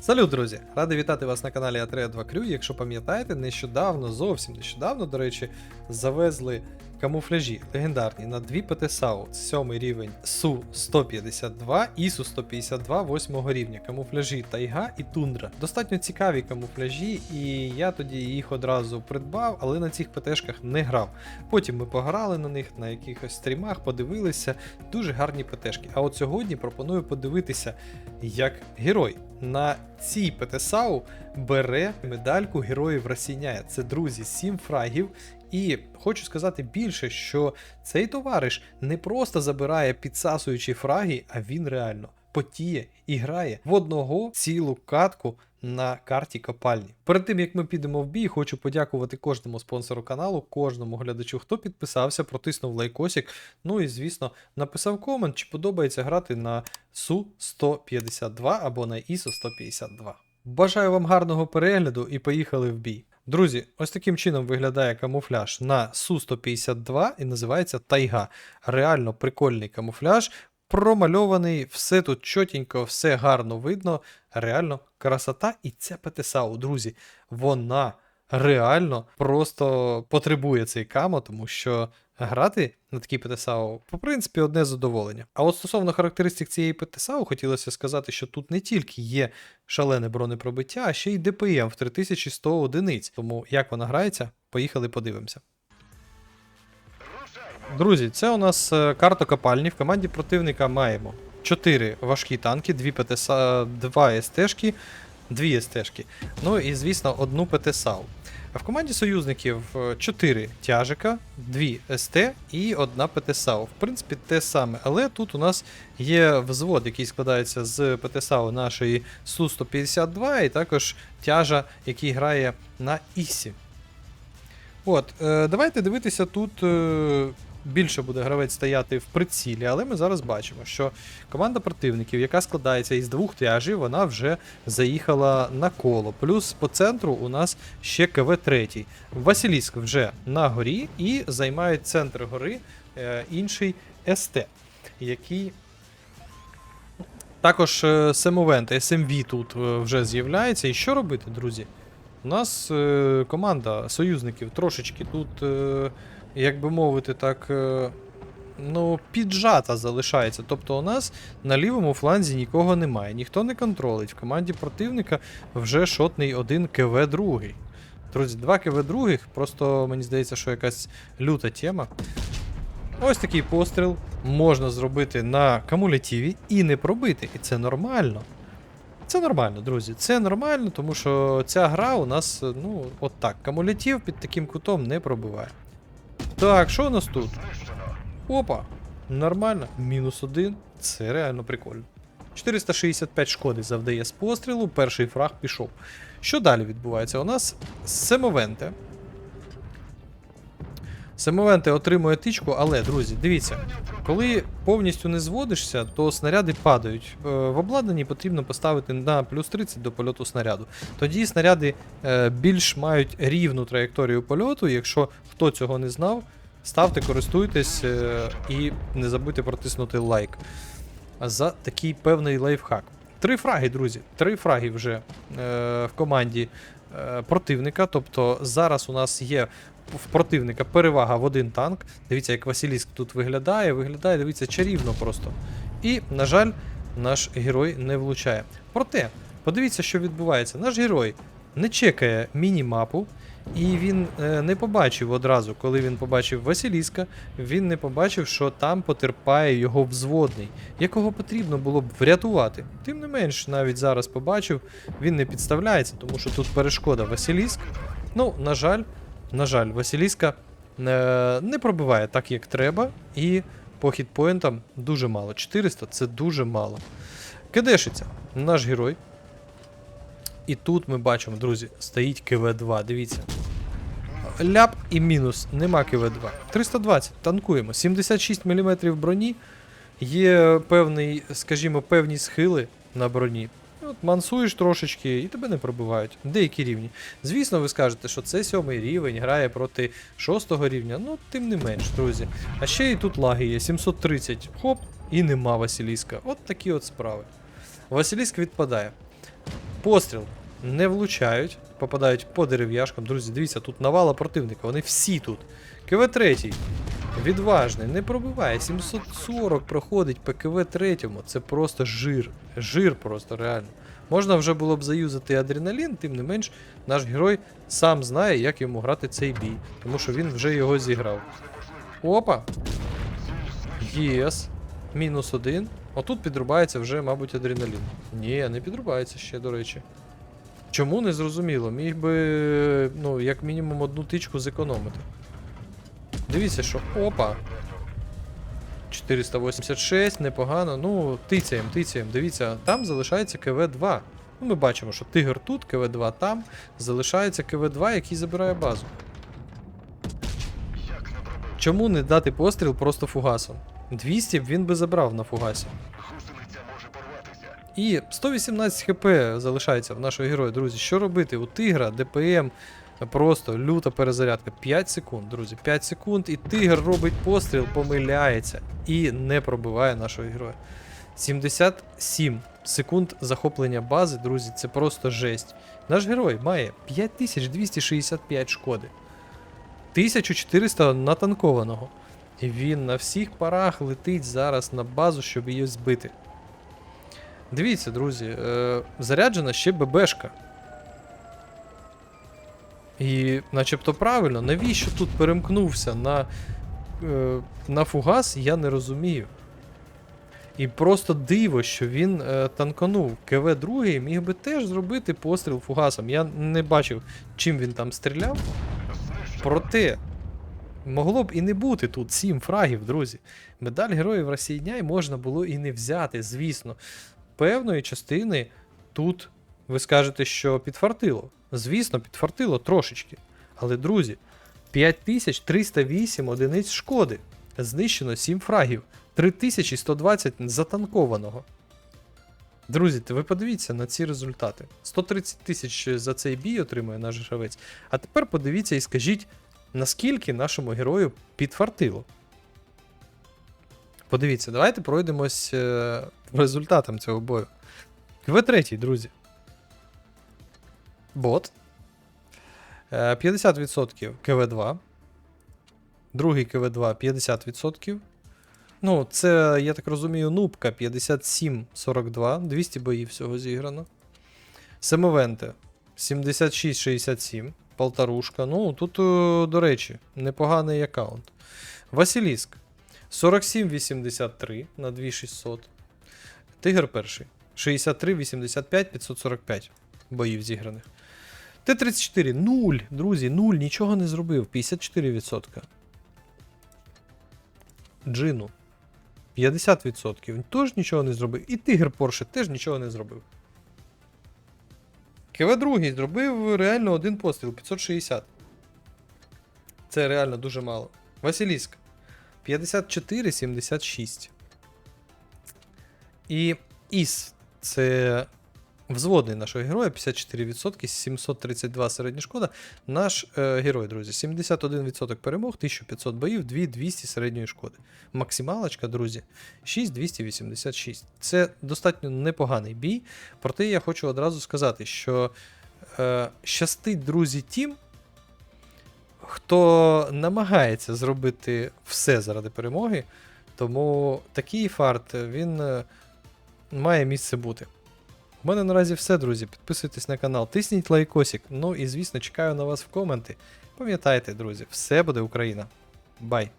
Салют, друзі! Радий вітати вас на каналі Атрея 2 Крю. Якщо пам'ятаєте, нещодавно, зовсім нещодавно, до речі, завезли камуфляжі легендарні на дві ПТСАУ. Сьомий рівень Су 152, ІСУ 152 восьмого рівня. Камуфляжі Тайга і Тундра. Достатньо цікаві камуфляжі, і я тоді їх одразу придбав, але на цих ПТшках не грав. Потім ми пограли на них на якихось стрімах, подивилися. Дуже гарні ПТшки. А от сьогодні пропоную подивитися, як герой на цій ПТСАУ бере медальку Героїв Росіняя. Це друзі, 7 фрагів. І хочу сказати більше, що цей товариш не просто забирає підсасуючі фраги, а він реально потіє і грає в одного цілу катку на карті копальні. Перед тим як ми підемо в бій, хочу подякувати кожному спонсору каналу, кожному глядачу, хто підписався, протиснув лайкосик. Ну і звісно, написав комент, чи подобається грати на Су 152 або на ISO 152. Бажаю вам гарного перегляду і поїхали в бій. Друзі, ось таким чином виглядає камуфляж на Су-152 і називається Тайга. Реально прикольний камуфляж, промальований, все тут чотенько, все гарно видно. Реально красота. І ця ПТСАУ, друзі, вона реально просто потребує цей камо, тому що грати на такій ПТСАУ, по принципі, одне задоволення. А от стосовно характеристик цієї ПТСАУ, хотілося сказати, що тут не тільки є шалене бронепробиття, а ще й ДПМ в 3100 одиниць. Тому як вона грається, поїхали подивимося. Друзі, це у нас е, карта копальні. В команді противника маємо 4 важкі танки, 2 ПТСА, 2 СТшки, 2 СТшки. Ну і, звісно, одну ПТСАУ. А в команді союзників 4 тяжика, 2 СТ і одна ПТСАУ. В принципі, те саме, але тут у нас є взвод, який складається з ПТСАУ нашої Су-152, і також тяжа, який грає на Ісі. От, е, давайте дивитися тут. Більше буде гравець стояти в прицілі, але ми зараз бачимо, що команда противників, яка складається із двох тяжів, вона вже заїхала на коло. Плюс по центру у нас ще КВ-3. Василіск вже на горі і займає центр гори е, інший СТ, який. Також е, Семовент, SMV тут е, вже з'являється. І що робити, друзі? У нас е, команда союзників трошечки тут, як би мовити, так. Е, Ну, піджата залишається. Тобто у нас на лівому фланзі нікого немає, ніхто не контролить. В команді противника вже шотний один КВ другий. Друзі, два КВ других, просто мені здається, що якась люта тема. Ось такий постріл можна зробити на кумулятиві і не пробити. І це нормально. Це нормально, друзі. Це нормально, тому що ця гра у нас, ну, от так, кумулятив під таким кутом не пробиває. Так, що у нас тут? Опа! Нормально. Мінус один. Це реально прикольно. 465 шкоди завдає з пострілу, перший фраг пішов. Що далі відбувається? У нас Семовенте. Семовенте отримує тичку, але, друзі, дивіться, коли повністю не зводишся, то снаряди падають. Е, В обладнанні потрібно поставити на плюс 30 до польоту снаряду. Тоді снаряди е, більш мають рівну траєкторію польоту. Якщо хто цього не знав, ставте, користуйтесь е, і не забудьте протиснути лайк за такий певний лайфхак. Три фраги, друзі. Три фраги вже в команді противника. Тобто зараз у нас є в противника перевага в один танк. Дивіться, як Василіск тут виглядає. Виглядає, дивіться, чарівно просто. І, на жаль, наш герой не влучає. Проте, подивіться, що відбувається. Наш герой не чекає міні-мапу. І він е, не побачив одразу, коли він побачив Василіска, він не побачив, що там потерпає його взводний, якого потрібно було б врятувати. Тим не менш, навіть зараз побачив, він не підставляється, тому що тут перешкода Василіск. Ну, на жаль, на жаль, Василіска е, не пробиває так, як треба, і по хітпоінтам дуже мало. 400 це дуже мало. Кидешиться наш герой. І тут ми бачимо, друзі, стоїть КВ-2. Дивіться. Ляп і мінус. Нема КВ-2. 320. Танкуємо. 76 мм броні. Є певний, скажімо, певні схили на броні. От мансуєш трошечки і тебе не пробивають. Деякі рівні. Звісно, ви скажете, що це сьомий рівень, грає проти шостого рівня. Ну, тим не менш, друзі. А ще і тут лаги є. 730. Хоп, і нема Василіска. От такі от справи. Василіск відпадає. Постріл. Не влучають, попадають по дерев'яшкам. Друзі, дивіться, тут навала противника, вони всі тут. КВ 3 Відважний, не пробиває. 740 проходить по КВ 3 Це просто жир. Жир просто реально. Можна вже було б заюзати адреналін, тим не менш, наш герой сам знає, як йому грати цей бій, тому що він вже його зіграв. Опа! Єс. Мінус один. Отут підрубається вже, мабуть, адреналін. Ні, не підрубається ще, до речі. Чому не зрозуміло? Міг би, ну, як мінімум, одну тичку зекономити. Дивіться, що. Опа! 486, непогано. Ну, тицяємо, тицяємо. Дивіться, там залишається КВ-2. Ну, ми бачимо, що тигр тут, КВ-2 там. Залишається КВ-2, який забирає базу. Чому не дати постріл просто фугасом? 200 б він би забрав на фугасі. І 118 хп залишається в нашого героя, друзі. Що робити? У тигра ДПМ просто люта перезарядка. 5 секунд, друзі. 5 секунд, і тигр робить постріл, помиляється і не пробиває нашого героя. 77 секунд захоплення бази, друзі, це просто жесть. Наш герой має 5265 шкоди. 1400 натанкованого. І він на всіх парах летить зараз на базу, щоб її збити. Дивіться, друзі, е, заряджена ще ББшка. І начебто правильно, навіщо тут перемкнувся на, е, на фугас, я не розумію. І просто диво, що він е, танканув. КВ-2 міг би теж зробити постріл фугасом. Я не бачив, чим він там стріляв. Проте, могло б і не бути тут 7 фрагів, друзі. Медаль Героїв Росії Дня можна було і не взяти, звісно. Певної частини тут ви скажете, що підфартило. Звісно, підфартило трошечки. Але, друзі, 5308 одиниць шкоди. Знищено 7 фрагів, 3120 затанкованого. Друзі, ви подивіться на ці результати. 130 тисяч за цей бій отримує наш гравець. А тепер подивіться і скажіть, наскільки нашому герою підфартило. Подивіться, давайте пройдемось е, результатам цього бою. КВ-3, друзі. Бот. Е, 50% КВ-2. Другий КВ-2 50%. Ну, це, я так розумію, нубка 57-42, 200 боїв всього зіграно. Семовенте 76-67, полторушка. Ну, тут, е, до речі, непоганий аккаунт. Василіск 47-83 на 2600. Тигр перший. 63-85, 545 боїв зіграних. Т-34 0, друзі, 0, нічого не зробив. 54%. Джину 50%. Він теж нічого не зробив. І Тигр Порше теж нічого не зробив. КВ-2 зробив реально один постріл 560. Це реально дуже мало. Василіск 54-76. І Іс це взводний нашого героя, 54%, 732 середня шкода. Наш е, герой, друзі, 71% перемог, 1500 боїв, 2200 середньої шкоди. Максималочка, друзі, 6286. Це достатньо непоганий бій. Проте я хочу одразу сказати, що е, щастить, друзі, тим, хто намагається зробити все заради перемоги. Тому такий фарт він е, має місце бути. Мене наразі все, друзі. Підписуйтесь на канал, тисніть лайкосик. Ну і звісно, чекаю на вас в коменти. Пам'ятайте, друзі, все буде Україна. Бай!